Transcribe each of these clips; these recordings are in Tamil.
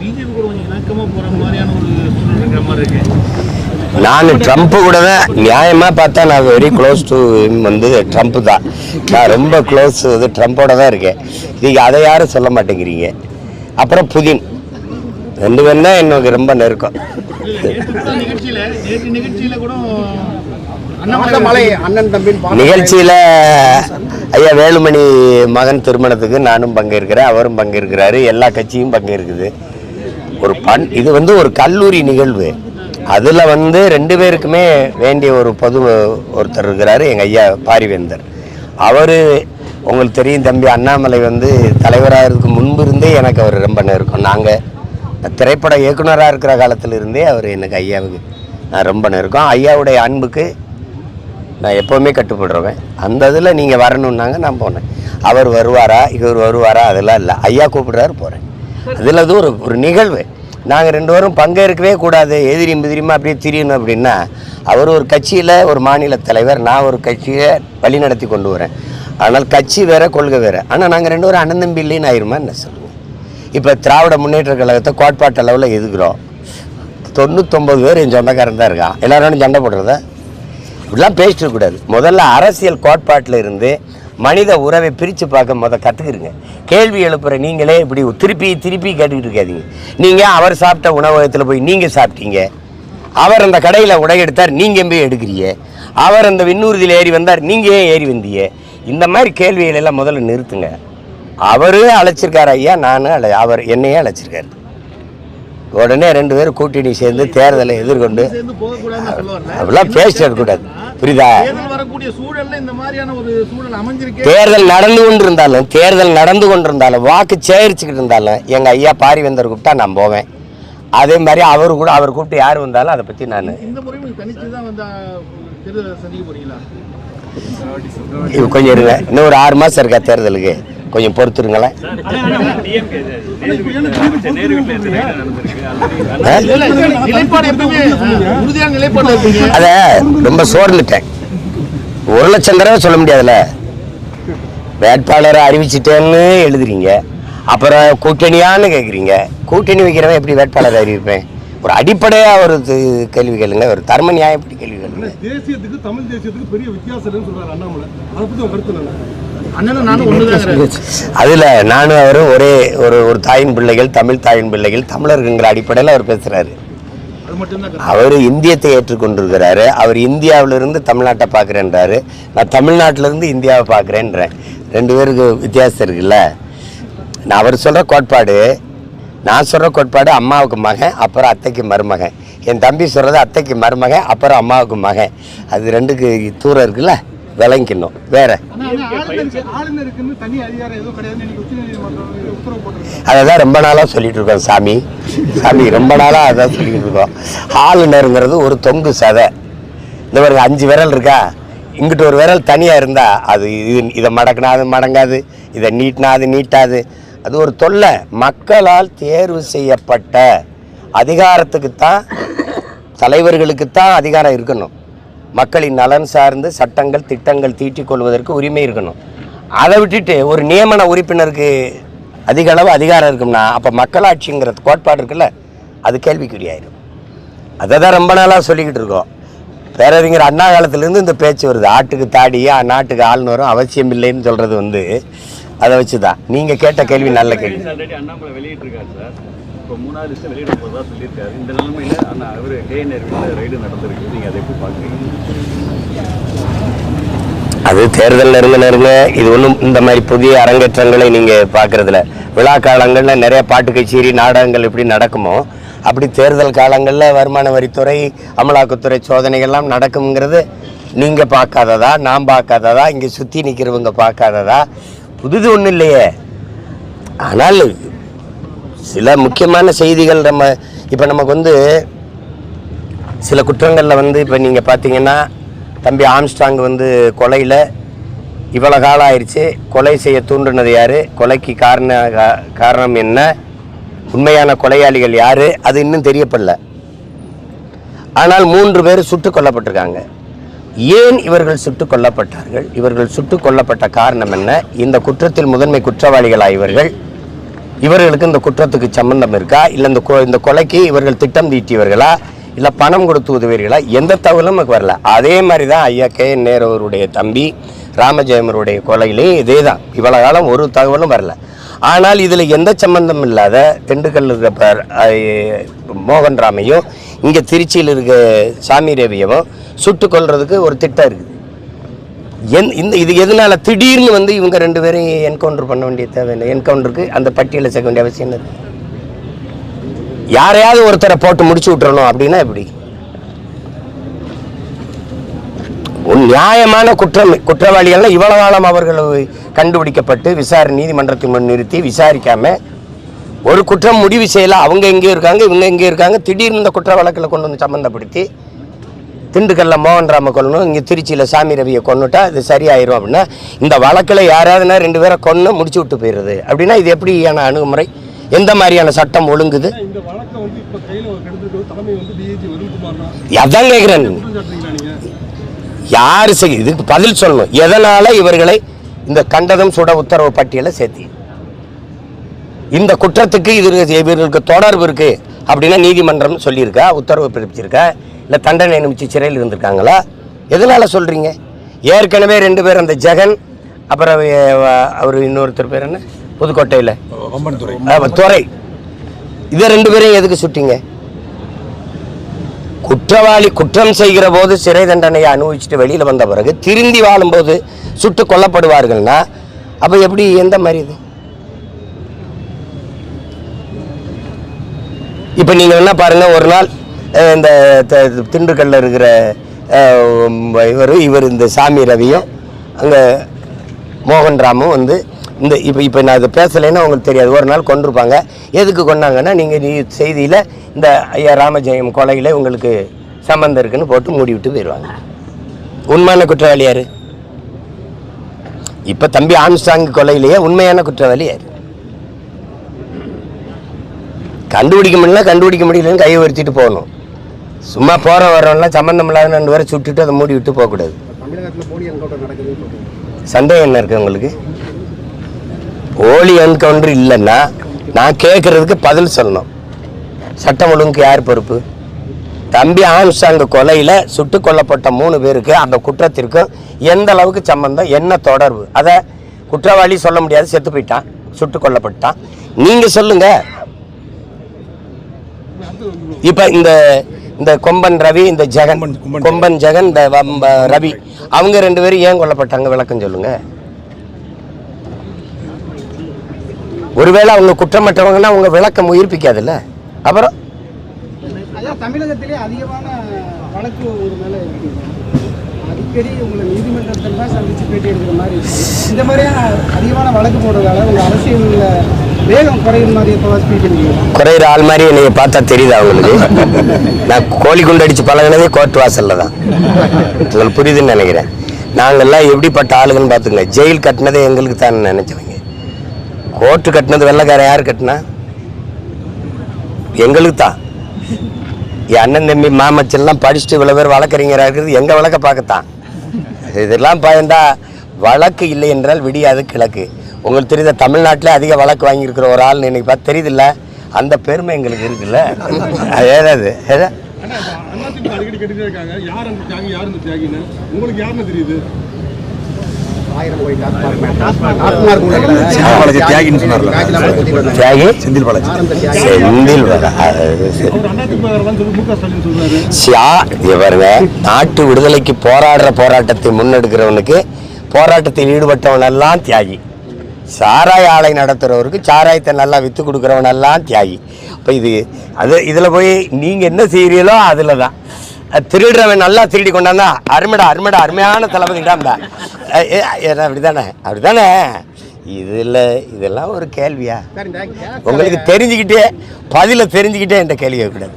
பிஜேபி கூட கொஞ்சம் இணக்கமா போற மாதிரியான ஒரு சூழ்நிலை இருக்கிற மாதிரி இருக்கு. நான் ட்ரம்ப் கூட தான் நியாயமாக பார்த்தா நான் வெரி க்ளோஸ் டு வந்து ட்ரம்ப் தான். நான் ரொம்ப க்ளோஸ் இது ட்ரம்ப்போட தான் இருக்கேன். நீங்கள் அதை யாரும் சொல்ல மாட்டேங்கிறீங்க. அப்புறம் புதின். ரெண்டு பேரும் தான் எனக்கு ரொம்ப நெருக்கம். நிகழ்ச்சியில் ஐயா வேலுமணி மகன் திருமணத்துக்கு நானும் பங்கேற்கிறேன் அவரும் பங்கேற்கிறாரு எல்லா கட்சியும் பங்கேற்குது. ஒரு பண் இது வந்து ஒரு கல்லூரி நிகழ்வு. அதில் வந்து ரெண்டு பேருக்குமே வேண்டிய ஒரு பொது ஒருத்தர் இருக்கிறாரு எங்கள் ஐயா பாரிவேந்தர். அவர் உங்களுக்கு தெரியும் தம்பி அண்ணாமலை வந்து தலைவராகிறதுக்கு முன்பு இருந்தே எனக்கு அவர் ரொம்ப நெருக்கம். நாங்கள் திரைப்பட இயக்குனராக இருக்கிற காலத்தில் இருந்தே அவர் எனக்கு ஐயாவுக்கு நான் ரொம்ப நெருக்கம். ஐயாவுடைய அன்புக்கு நான் எப்போவுமே கட்டுப்படுறவன். அந்த இதில் நீங்கள் வரணுன்னாங்க நான் போனேன். அவர் வருவாரா இவர் வருவாரா அதெல்லாம் இல்லை. ஐயா கூப்பிடுறாரு போகிறேன் அதில் அது ஒரு ஒரு நிகழ்வு. நாங்கள் ரெண்டு பேரும் பங்கேற்கவே கூடாது. எதிரி எதிரிமா அப்படியே திரியணும் அப்படின்னா அவர் ஒரு கட்சியில் ஒரு மாநில தலைவர் நான் ஒரு கட்சியை வழிநடத்தி கொண்டு வரேன். ஆனால் கட்சி வேற கொள்கை வேற. ஆனால் நாங்கள் ரெண்டு பேரும் அண்ணன் தம்பி இல்லைன்னு ஆயிருமா என்ன சொல்லுங்கள் இப்போ திராவிட முன்னேற்ற கழகத்தை கோட்பாட்டு அளவில் எதுக்குறோம் தொண்ணூத்தொம்பது பேர் என் சொந்தக்காரன் தான் இருக்கான். எல்லாரும் சண்டை போடுறதா? இப்படிலாம் பேசிட்டு கூடாது. முதல்ல அரசியல் கோட்பாட்டில் இருந்து மனித உறவை பிரித்து பார்க்க முத கற்றுக்குறீங்க கேள்வி எழுப்புற நீங்களே இப்படி திருப்பி திருப்பி கேட்டுக்கிட்டு இருக்காதீங்க. நீங்கள் அவர் சாப்பிட்ட உணவகத்தில் போய் நீங்கள் சாப்பிட்டீங்க? அவர் அந்த கடையில் உடை எடுத்தார் நீங்கள் போய் எடுக்கிறீங்க? அவர் அந்த விண்ணூர்தியில் ஏறி வந்தார் நீங்கள் ஏன் ஏறி வந்தீங்க? இந்த மாதிரி கேள்விகள் எல்லாம் முதல்ல நிறுத்துங்க. அவரு அழைச்சிருக்காரு ஐயா நானும் அழை அவர் என்னையே அழைச்சிருக்காரு. உடனே ரெண்டு பேரும் கூட்டணி சேர்ந்து தேர்தலை எதிர்கொண்டு அப்படிலாம் பேசிட்டு கூடாது புரியுதா? தேர்தல் நடந்து கொண்டிருந்தாலும் தேர்தல் நடந்து கொண்டிருந்தாலும் வாக்கு சேகரிச்சுக்கிட்டு இருந்தாலும் எங்க ஐயா பாரிவேந்தர் கூப்பிட்டா நான் போவேன். அதே மாதிரி அவர் கூட அவர் கூப்பிட்டு யார் வந்தாலும் அதை பத்தி நான் கொஞ்சம் இருங்க. இன்னும் ஒரு ஆறு மாசம் இருக்கா தேர்தலுக்கு? கொஞ்சம் பொறுத்துருங்களேன். அதை ரொம்ப சோர்ந்துட்டேன். ஒரு லட்சம் தடவை சொல்ல முடியாதுல்ல? வேட்பாளரை அறிவிச்சிட்டேன்னு எழுதுறீங்க. அப்புறம் கூட்டணியான்னு கேட்குறீங்க கூட்டணி வைக்கிறவன் எப்படி வேட்பாளரை அறிவிப்பேன்? ஒரு அடிப்படையாக ஒரு கேள்வி கேளுங்க ஒரு தர்ம நியாயம் எப்படி கேள்வி கேளுங்க தேசியத்துக்கு தமிழ் தேசியத்துக்கு பெரிய வித்தியாசம் சொல்றாரு அண்ணாமலை. அதை உங்க கருத்து அதில் நானும் அவரும் ஒரே ஒரு ஒரு தாயின் பிள்ளைகள் தமிழ் தாயின் பிள்ளைகள் தமிழருங்கிற அடிப்படையில் அவர் பேசுகிறாரு அவர் இந்தியத்தை ஏற்றுக்கொண்டிருக்கிறாரு. அவர் இந்தியாவிலிருந்து தமிழ்நாட்டை பார்க்குறேன்றாரு. நான் தமிழ்நாட்டிலிருந்து இந்தியாவை பார்க்குறேன்றேன் ரெண்டு பேருக்கு வித்தியாசம் இருக்குல்ல. நான் அவர் சொல்கிற கோட்பாடு நான் சொல்கிற கோட்பாடு அம்மாவுக்கு மகன் அப்புறம் அத்தைக்கு மருமகன். என் தம்பி சொல்கிறது அத்தைக்கு மருமகன் அப்புறம் அம்மாவுக்கு மகன். அது ரெண்டுக்கு தூரம் இருக்குல்ல. விளங்கிக்கணும் வேற. தனி அதை தான் ரொம்ப நாளாக சொல்லிட்டு இருக்கோம் சாமி. சாமி ரொம்ப நாளாக அதான் சொல்லிட்டு இருக்கோம். ஆளுநருங்கிறது ஒரு தொங்கு சதை. இந்த பாருங்க அஞ்சு விரல் இருக்கா? இங்கிட்டு ஒரு விரல் தனியாக இருந்தால் அது இது இதை மடக்குனா அது மடங்காது. இதை நீட்டினா அது நீட்டாது. அது ஒரு தொல்லை. மக்களால் தேர்வு செய்யப்பட்ட அதிகாரத்துக்குத்தான் தலைவர்களுக்குத்தான் அதிகாரம் இருக்கணும். மக்களின் நலன் சார்ந்து சட்டங்கள் திட்டங்கள் தீட்டிக் கொள்வதற்கு உரிமை இருக்கணும். அதை விட்டுட்டு ஒரு நியமன உறுப்பினருக்கு அதிக அளவு அதிகாரம் இருக்கும்னா அப்போ மக்களாட்சிங்கிற கோட்பாடு இருக்குல்ல அது கேள்விக்குறியாயிரும். அதை தான் ரொம்ப நாளாக சொல்லிக்கிட்டு இருக்கோம். பேரறிஞர் அண்ணா காலத்துலேருந்து இந்த பேச்சு வருது. ஆட்டுக்கு தாடியா நாட்டுக்கு ஆளுநரும் அவசியம் இல்லைன்னு சொல்கிறது வந்து அதை வச்சு தான் நீங்கள் கேட்ட கேள்வி நல்ல கேள்வி. இப்போ மூணாவது லிஸ்ட்டை வெளியிட போகிறதா சொல்லியிருக்காரு. இந்த நிலைமையில் ஆனால் அவர் கேஎன்ஆர் வீட்டில் ரைடு நடந்திருக்கு. நீங்கள் அதை எப்படி பார்க்குறீங்க? அது தேர்தல் நெருங்க நெருங்க இது ஒன்றும் இந்த மாதிரி புதிய அரங்கேற்றங்களை நீங்கள் பார்க்குறதுல விழா காலங்களில் நிறைய பாட்டு கச்சேரி நாடகங்கள் எப்படி நடக்குமோ அப்படி தேர்தல் காலங்களில் வருமான வரித்துறை அமலாக்கத்துறை சோதனைகள்லாம் நடக்குங்கிறது நீங்கள் பார்க்காததா நான் பார்க்காததா இங்கே சுற்றி நிற்கிறவங்க பார்க்காததா புதுது ஒன்றும் இல்லையே. ஆனால் சில முக்கியமான செய்திகள் நம்ம இப்போ நமக்கு வந்து சில குற்றங்களில் வந்து இப்போ நீங்கள் பார்த்தீங்கன்னா தம்பி ஆம்ஸ்டாங் வந்து கொலையில் இவ்வளோ காலம் ஆயிடுச்சு கொலை செய்ய தூண்டுனது யார்? கொலைக்கு காரண கா- காரணம் என்ன? உண்மையான கொலையாளிகள் யார்? அது இன்னும் தெரியப்படல. ஆனால் மூன்று பேர் சுட்டுக் கொல்லப்பட்டிருக்காங்க. ஏன் இவர்கள் சுட்டுக் கொல்லப்பட்டார்கள்? இவர்கள் சுட்டுக் கொல்லப்பட்ட காரணம் என்ன? இந்த குற்றத்தில் முதன்மை குற்றவாளிகளா இவர்கள் இவர்களுக்கு இந்த குற்றத்துக்கு சம்பந்தம் இருக்கா? இல்லை இந்த கொ- இந்த கொலைக்கு இவர்கள் திட்டம் தீட்டியவர்களா? இல்லை பணம் கொடுத்து உதவியர்களா எந்த தகவலும் நமக்கு வரல. அதே மாதிரி தான் ஐயா கே நேருவருடைய தம்பி ராமஜெயமருடைய கொலையிலையும் இதே தான் இவ்வளோ காலம் ஒரு தகவலும் வரல. ஆனால் இதில் எந்த சம்பந்தம் இல்லாத திண்டுக்கல் இருக்கிற மோகன் ராமையும் இங்கே திருச்சியில் இருக்க சாமி ரேவியவும் சுட்டு கொள்றதுக்கு ஒரு திட்டம் இருக்குது என் இந்த இது எதனால திடீர்னு வந்து இவங்க ரெண்டு பேரும் என்கவுண்டர் பண்ண வேண்டிய தேவையில்லை. என்கவுண்டருக்கு அந்த பட்டியலை சேர்க்க வேண்டிய அவசியம் இல்லை. யாரையாவது ஒருத்தரை போட்டு முடிச்சு விட்டுறணும் அப்படின்னா எப்படி? ஒரு நியாயமான குற்றம் குற்றவாளிகள்லாம் இவ்வளவு காலம் அவர்கள் கண்டுபிடிக்கப்பட்டு விசாரணை நீதிமன்றத்தின் முன் நிறுத்தி விசாரிக்காம ஒரு குற்றம் முடிவு செய்யல. அவங்க எங்கேயோ இருக்காங்க இவங்க எங்கேயோ இருக்காங்க. திடீர்னு இந்த குற்ற வழக்கில் கொண்டு வந்து சம்மந்தப்படுத்தி திண்டுக்கல்ல மோகன் ராம கொல்லணும் இங்கே திருச்சியில் சாமி ரவியை கொன்னுட்டா இது சரியாயிரும் அப்படின்னா இந்த வழக்கில் யாராவதுனா ரெண்டு பேரை கொன்று முடிச்சு விட்டு போயிடுறது. அப்படின்னா இது எப்படியான அணுகுமுறை? எந்த மாதிரியான சட்டம் ஒழுங்குது? அதான் கேட்குறேன் யார் செய் இதுக்கு பதில் சொல்லணும். எதனால இவர்களை இந்த கண்டதம் சுட உத்தரவு பட்டியலை சேர்த்தி? இந்த குற்றத்துக்கு இது இவர்களுக்கு தொடர்பு இருக்கு. அப்படின்னா நீதிமன்றம் சொல்லியிருக்கா உத்தரவு பிறப்பிச்சிருக்கா? இல்லை தண்டனை அனுப்பிச்சு சிறையில் இருந்திருக்காங்களா? எதனால சொல்றீங்க? ஏற்கனவே ரெண்டு பேர் அந்த ஜெகன் அப்புறம் அவர் இன்னொருத்தர் பேர் என்ன? புதுக்கோட்டையில். துறை. இதை ரெண்டு பேரையும் எதுக்கு சுட்டீங்க? குற்றவாளி குற்றம் செய்கிற போது சிறை தண்டனையை அனுபவிச்சுட்டு வெளியில் வந்த பிறகு திருந்தி வாழும்போது சுட்டு கொல்லப்படுவார்கள்னா அப்போ எப்படி எந்த மாதிரி இது? இப்போ நீங்கள் என்ன பாருங்க ஒரு நாள் இந்த த- திண்டுக்கல்ல இருக்கிற இவர் இவர் இந்த சாமி ரவியும் அங்கே மோகன் ராமும் வந்து இந்த இப்போ இப்போ நான் அதை பேசலைன்னா உங்களுக்கு தெரியாது. ஒரு நாள் கொண்டிருப்பாங்க. எதுக்கு கொண்டாங்கன்னா நீங்கள் நீ செய்தியில் இந்த ஐயா ராமஜெயம் கொலையில் உங்களுக்கு சம்மந்தம் இருக்குன்னு போட்டு மூடி விட்டு போயிடுவாங்க உண்மையான குற்றவாளி யார்? இப்போ தம்பி ஆம்ஸ்டாங் கொலையிலேயே உண்மையான குற்றவாளி யார்? கண்டுபிடிக்க முடியல கண்டுபிடிக்க முடியலன்னு கையை வருத்திட்டு போகணும். சும்மா போகிற வரவன்லாம் சம்மந்தம் இல்லாத ரெண்டு பேரை சுட்டுட்டு அதை மூடி விட்டு போகக்கூடாது. சந்தேகம் என்ன இருக்கு உங்களுக்கு? போலி என்கவுண்டர் இல்லைன்னா நான் கேட்கறதுக்கு பதில் சொல்லணும். சட்டம் ஒழுங்குக்கு யார் பொறுப்பு? தம்பி ஆம்ஸ்டாங் கொலையில் சுட்டு கொல்லப்பட்ட மூணு பேருக்கு அந்த குற்றத்திற்கும் எந்த அளவுக்கு சம்பந்தம் என்ன தொடர்பு? அதை குற்றவாளி சொல்ல முடியாது செத்து போயிட்டான் சுட்டு கொல்லப்பட்டான். நீங்க சொல்லுங்க. இப்ப இந்த இந்த கொம்பன் ரவி இந்த ஜெகன். கொம்பன் ஜெகன். இந்த ரவி. அவங்க ரெண்டு பேரும் ஏன் கொல்லப்பட்டாங்க? விளக்கம் சொல்லுங்க. ஒருவேளை அவங்க குற்றமற்றவங்கன்னா அவங்க விளக்கம் உயிர்ப்பிக்காதுல்ல? அப்புறம்? தமிழகத்திலே அதிகமான வழக்கு ஒரு மேல இருக்கு. அடிக்கடி உங்களை நீதிமன்றத்தில் தான் சந்திச்சு பேட்டி எடுக்கிற மாதிரி இந்த மாதிரியான அதிகமான வழக்கு போடுறதால உங்க அரசியல்ல வேகம் மாதிரி குறையிற ஆள் மாதிரி என்னைய பார்த்தா தெரியுது அவங்களுக்கு நான் கோழி குண்டு அடிச்சு பழகினதே கோர்ட் வாசல்ல தான். உங்களுக்கு புரியுதுன்னு நினைக்கிறேன். நாங்கெல்லாம் எப்படிப்பட்ட ஆளுங்கன்னு பார்த்துங்க ஜெயில் கட்டினதே எங்களுக்கு தான் நினைச்சவங்க. கோர்ட்டு கட்டினது வெள்ளைக்காரன் யார் கட்டினா? எங்களுக்கு தான். என் அண்ணன் தம்பி மாமச்செல்லாம் படிச்சுட்டு இவ்வளோ பேர் வழக்கறிஞராக இருக்கிறது எங்கள் வழக்க பார்க்கத்தான். இதெல்லாம் பயந்தா வழக்கு இல்லை என்றால் விடியாது கிழக்கு. உங்களுக்கு தெரியுத தமிழ்நாட்டில் அதிக வழக்கு வாங்கியிருக்கிற ஒரு ஆள் இன்னைக்கு பார்த்து தெரியுதுல்ல? அந்த பெருமை எங்களுக்கு இருக்குல்ல? அது ஏதாவது நாட்டு விடுதலைக்கு போராடுற போராட்டத்தை முன்னெடுக்கிறவனுக்கு போராட்டத்தில் ஈடுபட்டவனெல்லாம் தியாகி. சாராய ஆலை நடத்துறவருக்கு சாராயத்தை நல்லா வித்து கொடுக்குறவனெல்லாம் தியாகி. அப்போ இது அது இதில் போய் நீங்கள் என்ன செய்கிறீங்களோ அதில் தான். திருடுறவன் நல்லா திருடி கொண்டாந்தா அருமைடா அருமைடா அருமையான தளபதிடாம்பா அப்படி தானே அப்படி தானே இதில் இதெல்லாம் ஒரு கேள்வியா? உங்களுக்கு தெரிஞ்சுக்கிட்டே பதில தெரிஞ்சுக்கிட்டே என்கிட்ட கேள்வி கேட்கக்கூடாது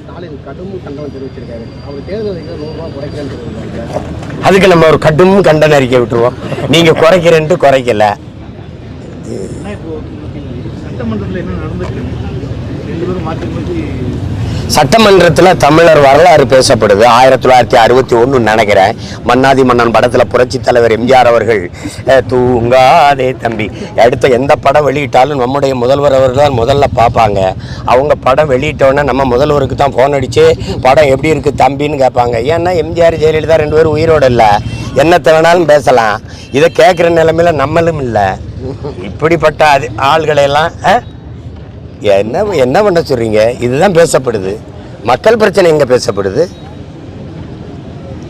ஸ்டாலின் கடும் கண்டனம் தெரிவிச்சிருக்காரு. அவர் சொல்லியிருக்காரு. அதுக்கு நம்ம ஒரு கடும் கண்டன அறிக்கை விட்டுருவோம். நீங்க குறைக்கிறேன்ட்டு குறைக்கல. ஆனா இப்போ சட்டமன்றத்தில் என்ன நடந்துட்டு சட்டமன்றத்தில் தமிழர் வரலாறு பேசப்படுது. ஆயிரத்தி தொள்ளாயிரத்தி அறுபத்தி ஒன்று நினைக்கிறேன். மன்னாதி மன்னன் படத்தில் புரட்சி தலைவர் எம்ஜிஆர் அவர்கள் தூங்காதே தம்பி. அடுத்த எந்த படம் வெளியிட்டாலும் நம்முடைய முதல்வர் அவர்கள் தான் முதல்ல பார்ப்பாங்க. அவங்க படம் வெளியிட்டோன்னே நம்ம முதல்வருக்கு தான் ஃபோன் அடித்து படம் எப்படி இருக்குது தம்பின்னு கேட்பாங்க. ஏன்னா எம்ஜிஆர் ஜெயலலிதா ரெண்டு பேரும் உயிரோடு இல்லை. என்னத்தை வேணாலும் பேசலாம். இதை கேட்குற நிலமையில் நம்மளும் இல்லை. இப்படிப்பட்ட அது ஆள்களை எல்லாம் என்ன என்ன பண்ண சொல்றீங்க? இதுதான் பேசப்படுது. மக்கள் பிரச்சனை எங்க பேசப்படுது?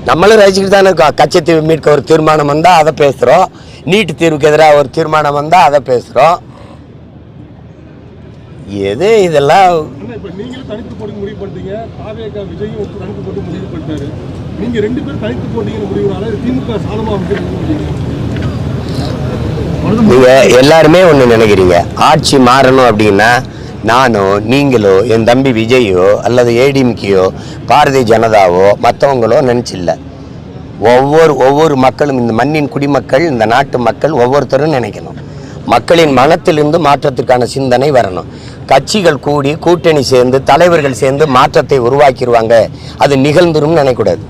நம்மளும் ரசிச்சுட்டு தானே கச்சத்தீவு மீட்க ஒரு தீர்மானம் வந்தா அதை பேசுறோம். நீட்டு தீர்வுக்கு எதிராக ஒரு தீர்மானம் வந்தா அதை பேசுறோம். எது இதெல்லாம்? அண்ணா, இப்ப நீங்களும் தனித்து போட்டி முடிவு பண்ணிட்டீங்க. தாவேகா விஜயும் ஒரு தனித்து போட்டு முடிவு பண்ணிட்டாரு. நீங்க ரெண்டு பேரும் தனித்து போட்டிங்கிற முடிவுனால திமுக சாதமா வந்து நீங்க எல்லாருமே ஒன்று நினைக்கிறீங்க. ஆட்சி மாறணும் அப்படின்னா நானோ நீங்களோ என் தம்பி விஜயோ அல்லது ஏடிஎம்கேயோ பாரதிய ஜனதாவோ மற்றவங்களோ நினச்சில்ல. ஒவ்வொரு ஒவ்வொரு மக்களும் இந்த மண்ணின் குடிமக்கள் இந்த நாட்டு மக்கள் ஒவ்வொருத்தரும் நினைக்கணும். மக்களின் மனத்திலிருந்து மாற்றத்திற்கான சிந்தனை வரணும். கட்சிகள் கூடி கூட்டணி சேர்ந்து தலைவர்கள் சேர்ந்து மாற்றத்தை உருவாக்கிடுவாங்க அது நிகழ்ந்துரும் நினைக்கூடாது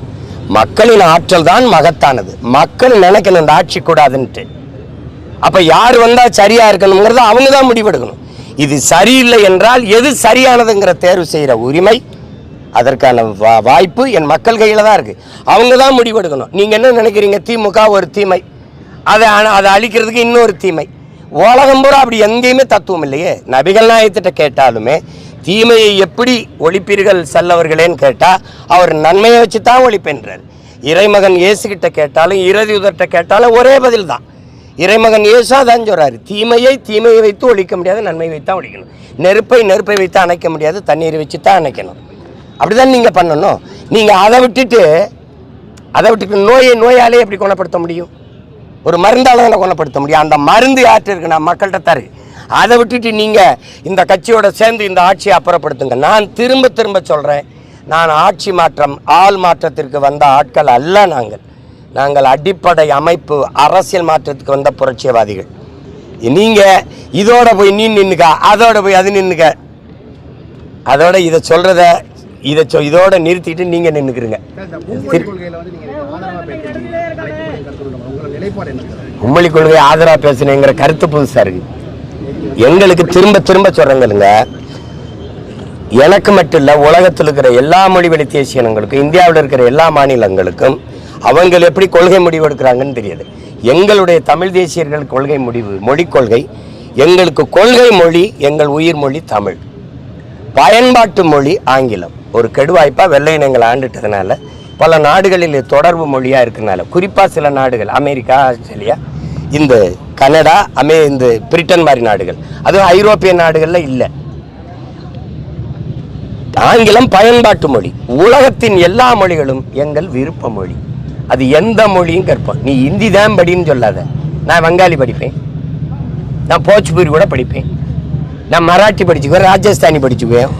மக்களின் ஆற்றல் தான் மகத்தானது. மக்கள் நினைக்கணும் இந்த ஆட்சி கூடாதுன்ட்டு. அப்போ யார் வந்தால் சரியாக இருக்கணுங்கிறத அவங்க தான் முடிவெடுக்கணும். இது சரியில்லை என்றால் எது சரியானதுங்கிற தேர்வு செய்கிற உரிமை அதற்கான வா- வாய்ப்பு என் மக்கள் கையில் தான் இருக்குது அவங்க தான் முடிவெடுக்கணும் நீங்கள் என்ன நினைக்கிறீங்க? திமுக ஒரு தீமை. அதை அதை அழிக்கிறதுக்கு இன்னொரு தீமை. உலகம் பூரா அப்படி எங்கேயுமே தத்துவம் இல்லையே. நபிகள் நாயத்திட்ட கேட்டாலுமே தீமையை எப்படி ஒழிப்பீர்கள் செல்லவர்களேன்னு கேட்டால் அவர் நன்மையை வச்சு தான் ஒழிப்பென்றார். இறைமகன் இயேசுகிட்ட கேட்டாலும் இறதி உதர்கிட்ட கேட்டாலும் ஒரே பதில் தான் இறைமகன் இயேசா தான் சொல்றாரு. தீமையை தீமையை வைத்து ஒழிக்க முடியாது நன்மை வைத்தான் ஒழிக்கணும். நெருப்பை நெருப்பை வைத்து அணைக்க முடியாது தண்ணீரை வச்சு தான் அணைக்கணும். அப்படிதான் நீங்கள் பண்ணணும். நீங்கள் அதை விட்டுட்டு அதை விட்டுட்டு நோயை நோயாலே எப்படி குணப்படுத்த முடியும்? ஒரு மருந்தால் தானே குணப்படுத்த முடியும்? அந்த மருந்து யார்கிட்ட இருக்கு நான் மக்கள்கிட்ட தரு அதை விட்டுட்டு நீங்கள் இந்த கட்சியோட சேர்ந்து இந்த ஆட்சியை அப்புறப்படுத்துங்க. நான் திரும்ப திரும்ப சொல்கிறேன் நான் ஆட்சி மாற்றம் ஆள் மாற்றத்திற்கு வந்த ஆட்கள் அல்ல நாங்கள். நாங்கள் அடிப்படை அமைப்பு அரசியல் மாற்றத்துக்கு வந்த புரட்சியவாதிகள் நீங்க இதோட போய் நீ நின்னுக்க அதோட போய் அது நின்னுக்க. அதோட இதை சொல்கிறத இதை சொ இதோட நிறுத்திட்டு நீங்க நின்னுக்கிறீங்க. திரு- கொள்கையில வந்து உம்மொழி பேசுனேங்கிற கருத்து புதுசாக இருக்கு. எங்களுக்கு திரும்ப திரும்ப சொல்றேங்களுங்க எனக்கு மட்டும் இல்ல உலகத்தில் இருக்கிற எல்லா மொழி வழி தேசியனங்களுக்கும் இந்தியாவில் இருக்கிற எல்லா மாநிலங்களுக்கும் அவங்க எப்படி கொள்கை முடிவு எடுக்கிறாங்கன்னு தெரியாது. எங்களுடைய தமிழ் தேசியர்கள் கொள்கை முடிவு மொழி கொள்கை எங்களுக்கு கொள்கை மொழி எங்கள் உயிர் மொழி தமிழ். பயன்பாட்டு மொழி ஆங்கிலம். ஒரு கெடுவாய்ப்பாக வெள்ளை இனங்கள் ஆண்டுட்டதுனால பல நாடுகளில் தொடர்பு மொழியாக இருக்கனால குறிப்பாக சில நாடுகள் அமெரிக்கா ஆஸ்திரேலியா இந்த கனடா அமே இந்த பிரிட்டன் மாதிரி நாடுகள் அதுவும் ஐரோப்பிய நாடுகளில் இல்லை. ஆங்கிலம் பயன்பாட்டு மொழி. உலகத்தின் எல்லா மொழிகளும் எங்கள் விருப்ப மொழி. அது எந்த மொழியும் கற்போம் நீ ஹிந்தி தான் படின்னு சொல்லாத. நான் வங்காளி படிப்பேன். நான் போச்சுபூரி கூட படிப்பேன். நான் மராட்டி படிச்சுக்குவேன் ராஜஸ்தானி படிச்சுக்குவேன்.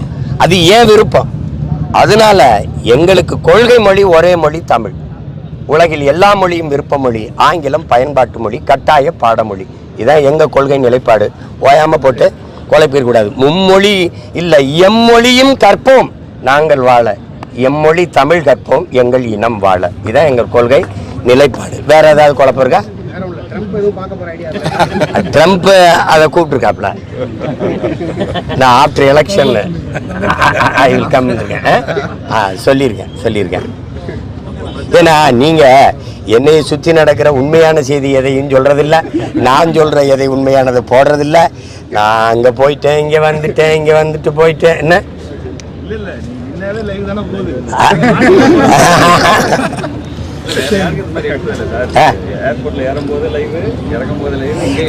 அது ஏன் விருப்பம்? அதனால எங்களுக்கு கொள்கை மொழி ஒரே மொழி தமிழ். உலகில் எல்லா மொழியும் விருப்ப மொழி ஆங்கிலம் பயன்பாட்டு மொழி கட்டாய பாடமொழி. இதான் எங்கள் கொள்கை நிலைப்பாடு. ஓயாமல் போட்டு குழப்பிடக்கூடாது மும்மொழி இல்லை எம்மொழியும் கற்போம். நாங்கள் வாழ எம்மொழி தமிழ் கற்போம் எங்கள் இனம் வாழ. இதான் எங்கள் கொள்கை நிலைப்பாடு. வேற ஏதாவது குழப்பம் இருக்கா? ட்ரம்ப் அதை கூப்பிட்டுருக்காப்ல. நான் after election. I will come ஆ? சொல்லியிருக்கேன் சொல்லியிருக்கேன். ஏன்னா நீங்கள் என்னை சுற்றி நடக்கிற உண்மையான செய்தி எதையும் சொல்கிறதில்ல நான் சொல்கிற எதை உண்மையானதை போடுறதில்ல. நான் அங்கே போயிட்டேன் இங்கே வந்துட்டேன் இங்கே வந்துட்டு போயிட்டேன். என்ன?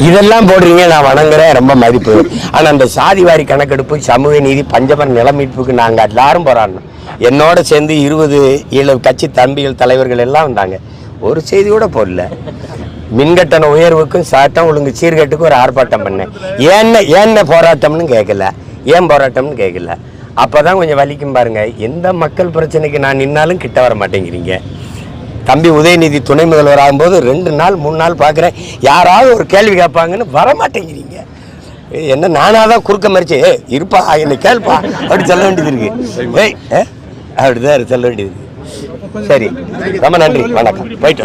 இதெல்லாம் போடுறீங்க நான் வணங்குறேன் ரொம்ப மதிப்பு. ஆனா அந்த சாதி வாரி கணக்கெடுப்பு சமூக நீதி பஞ்சமர் நில மீட்புக்கு நாங்க எல்லாரும் போராடணும் என்னோட சேர்ந்து இருபது ஏழு கட்சி தம்பிகள் தலைவர்கள் எல்லாம் வந்தாங்க. ஒரு செய்தி கூட போடல. மின்கட்டண உயர்வுக்கும் சட்டம் ஒழுங்கு சீர்கேட்டுக்கும் ஒரு ஆர்ப்பாட்டம் பண்ணேன். ஏன்ன ஏன்ன போராட்டம்னு கேட்கல ஏன் போராட்டம்னு கேட்கல அப்போ தான் கொஞ்சம் வலிக்கும் பாருங்கள் எந்த மக்கள் பிரச்சனைக்கு நான் நின்னாலும் கிட்ட வர மாட்டேங்கிறீங்க. தம்பி உதயநிதி துணை முதல்வர் ஆகும்போது ரெண்டு நாள் மூணு நாள் பார்க்குறேன் யாராவது ஒரு கேள்வி கேட்பாங்கன்னு வர மாட்டேங்கிறீங்க. என்ன நானாக தான் குறுக்க மறிச்சு ஏ இருப்பா என்னை கேள்ப்பா. அப்படி சொல்ல வேண்டியது இருக்கு. ஏய் அப்படிதான் சொல்ல வேண்டியது சரி ரொம்ப நன்றி. வணக்கம். போயிட்டு